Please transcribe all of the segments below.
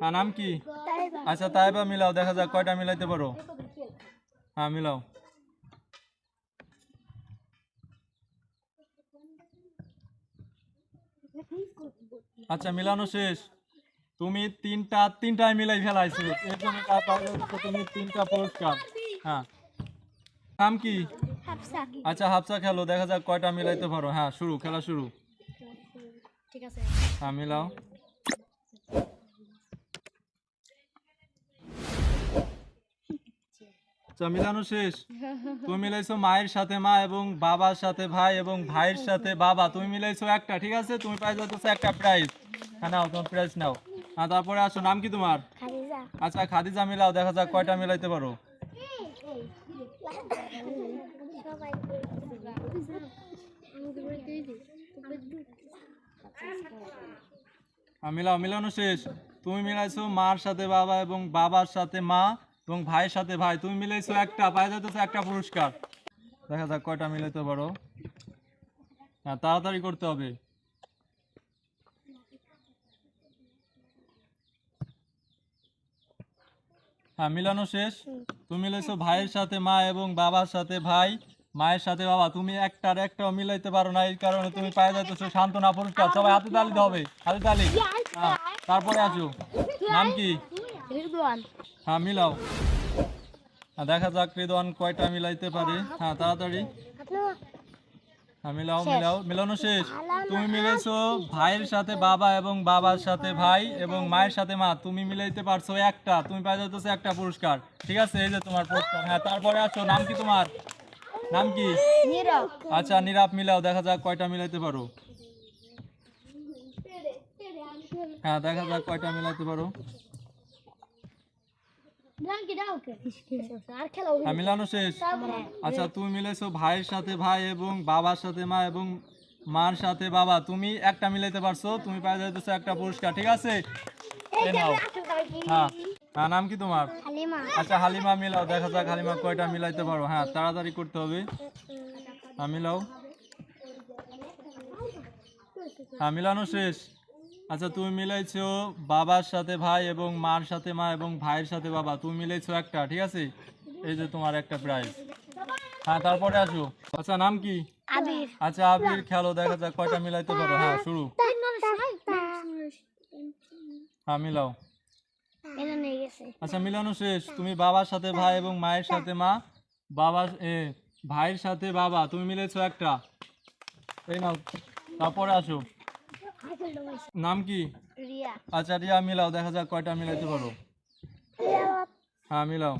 হ্যাঁ নাম কি? আচ্ছা তাই বা মিলাও দেখা যাক কয়টা মিলাইতে পারো। হ্যাঁ মিলাও। আচ্ছা মিলানো শেষ। তুমি তিনটা তিনটায় মিলাই ফেলাইছো। এর জন্য তুমি তিনটা পুরস্কার। হ্যাঁ। নাম কি? হাফসা। আচ্ছা হাফসা খেলো দেখা যাক কয়টা মিলাইতে পারো। হ্যাঁ শুরু খেলা শুরু। ঠিক আছে। হ্যাঁ মিলাও। আচ্ছা মিলানো শেষ। তুমি মিলাইছো মায়ের সাথে মা এবং বাবার সাথে ভাই এবং ভাইয়ের সাথে বাবা। তুমি মিলাইছো একটা ঠিক আছে? তুমি পাই যাচ্ছ একটা প্রাইজ হ্যাঁ নাও তোমার প্রাইজ নাও। হ্যাঁ তারপরে আসো নাম কি তোমার? আচ্ছা খাদিজা মিলাও দেখা যাক কয়টা মিলাইতে পারো। হ্যাঁ মিলাও মিলানো শেষ। তুমি মিলাইছো মার সাথে বাবা এবং বাবার সাথে মা। এবং ভাইয়ের সাথে ভাই, তুমি মিলাইছো একটা পাই যাইতেছো একটা পুরস্কার। দেখা যাক কয়টা মিলাইতে পারো। হ্যাঁ তাড়াতাড়ি করতে হবে। হ্যাঁ মিলানো শেষ। তুমি মিলেছো ভাইয়ের সাথে মা এবং বাবার সাথে ভাই, মায়ের সাথে বাবা। তুমি একটার একটাও মিলাইতে পারো না, এই কারণে তুমি পাই যাইতেছো। সান্ত্বনা, পুরস্কার, সবাই হাতে তালি হবে, হাতে তালি। হ্যাঁ তারপরে আসো। নাম কি? রিদওয়ান। হ্যাঁ মিলাও। দেখা যাক রিদওয়ান কয়টা মিলাইতে পারে। হ্যাঁ তাড়াতাড়ি। হ্যাঁ মিলাও মিলাও মিলানো শেষ। তুমি মিলাইছো ভাইয়ের সাথে বাবা এবং বাবার সাথে ভাই এবং মায়ের সাথে মা। তুমি মিলাইতে পারছ একটা। তুমি পাই যাচ্ছ একটা পুরস্কার। ঠিক আছে এই যে তোমার পুরস্কার। হ্যাঁ তারপরে আসো। নাম কি তোমার? নাম কি? আচ্ছা নিরাপ মিলাও। দেখা যাক কয়টা মিলাইতে পারো। হ্যাঁ দেখা যাক কয়টা মিলাইতে পারো ব্লাঙ্কি দাও কে আর খেলা হ্যাঁ মিলানো শেষ। আচ্ছা তুমি মিলাইছো ভাইয়ের সাথে ভাই এবং বাবার সাথে মা এবং মার সাথে বাবা। তুমি একটা মিলাইতে পারছ তুমি পাই যাইতেছো একটা পুরস্কার ঠিক আছে? হ্যাঁ। হ্যাঁ নাম কি তোমার? আচ্ছা হালিমা মিলাও দেখা যাক হালিমা কয়টা মিলাইতে পারো। হ্যাঁ তাড়াতাড়ি করতে হবে। হ্যাঁ মিলাও। হ্যাঁ মিলানো শেষ। আচ্ছা তুমি মিলাইছো বাবার সাথে ভাই এবং মার সাথে মা এবং ভাইয়ের সাথে বাবা। তুমি মিলাইছো একটা ঠিক আছে? এই যে তোমার একটা প্রাইজ হ্যাঁ তারপরে আসো। আচ্ছা নাম কি? আবির। আচ্ছা আবির খেলো দেখা যাক কয়টা মিলাইতে পারো। হ্যাঁ শুরু। হ্যাঁ মিলাও। আচ্ছা মিলানো শেষ। তুমি বাবার সাথে ভাই এবং মায়ের সাথে মা বাবা এ ভাইয়ের সাথে বাবা। তুমি মিলেছো একটা। এই নাও তারপরে আসো। নাম কি? রিয়া। আচ্ছা রিয়া মিলাও দেখা যাক কয়টা মিলাইতে পারো। হ্যাঁ মিলাও।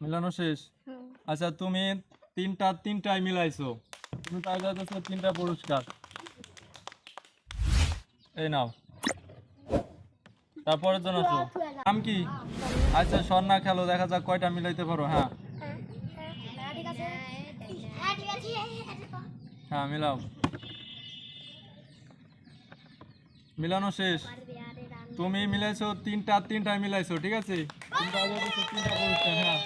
মিলানো শেষ? আচ্ছা তুমি তিনটা তিনটায় মিলাইছো। তুমি পাই যাচ্ছ তিনটা পুরস্কার। এই নাও। তারপরে জন আসো। নাম কি? আচ্ছা স্বর্ণা খেলো, দেখা যাক কয়টা মিলাইতে পারো হ্যাঁ। হ্যাঁ মিলাও। মিলানো শেষ। তুমি মিলাইছো, তিনটা, তিনটায় মিলাইছো, ঠিক আছে? তিনটা তিনটা হ্যাঁ।